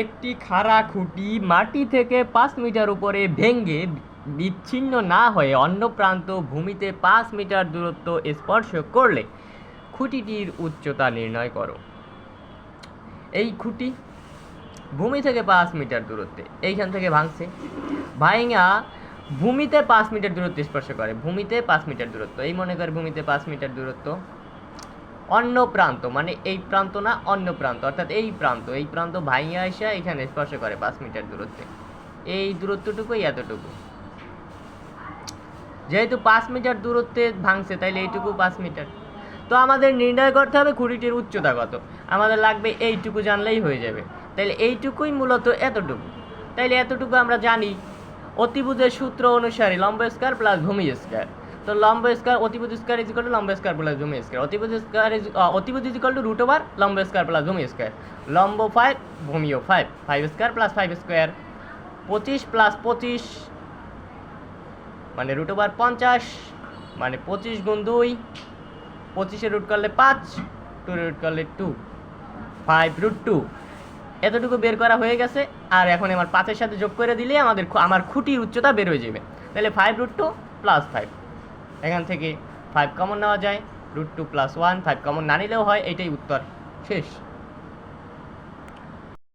একটি খাড়া খুঁটি মাটি থেকে পাঁচ মিটার উপরে ভেঙে বিচ্ছিন্ন না হয়ে অন্য প্রান্ত ভূমিতে পাঁচ মিটার দূরত্ব স্পর্শ করলে খুঁটিটির উচ্চতা নির্ণয় করো। এই খুঁটি ভূমি থেকে পাঁচ মিটার দূরত্বে, এইখান থেকে ভাঙছে। ভাইঙা ভূমিতে পাঁচ মিটার দূরত্ব স্পর্শ করে, ভূমিতে পাঁচ মিটার দূরত্ব। এই মনে করে ভূমিতে পাঁচ মিটার দূরত্ব। অন্য প্রান্ত মানে এই প্রান্ত না অন্য প্রান্ত, অর্থাৎ এই প্রান্ত এই প্রান্ত ভাইয়া এসে এখানে স্পর্শ করে পাঁচ মিটার দূরত্বে। এই দূরত্বটুকুই এতটুকু। যেহেতু পাঁচ মিটার দূরত্বে ভাঙছে, তাইলে এইটুকু পাঁচ মিটার। তো আমাদের নির্ণয় করতে হবে খুঁটিটির উচ্চতা কত। আমাদের লাগবে এইটুকু জানলেই হয়ে যাবে। তাইলে এইটুকুই মূলত এতটুকু। তাইলে এতটুকু আমরা জানি। অতিভুজের সূত্র অনুসারে লম্ব স্কয়ার প্লাস ভূমি স্কয়ার তো লম্ব স্কয়ার অতিভুজ স্কয়ার ইজ ইকুয়াল টু লম্ব স্কয়ার প্লাস ভূমি স্কয়ার। অতিভুজ স্কয়ার ইজ অতিভুজ is equal to root over লম্ব স্কয়ার প্লাস ভূমি স্কয়ার। লম্ব five ভূমিও five five square plus five square পঁচিশ প্লাস পঁচিশ মানে রুট ওভার পঞ্চাশ মানে পঁচিশ গুণ দুই, পঁচিশে রুট করলে পাঁচ টু রুট করলে টু ফাইভ রুট টু এতটুকু বের করা হয়ে গেছে, আর এখন আমার পাঁচের সাথে যোগ করে দিলে আমাদের আমার খুঁটির উচ্চতা বের হয়ে যাবে। তাহলে five root two plus five এখান থেকে ফাইভ কমন নেওয়া যায় root two plus one five common না নিলেও হয়, এটাই উত্তর। শেষ।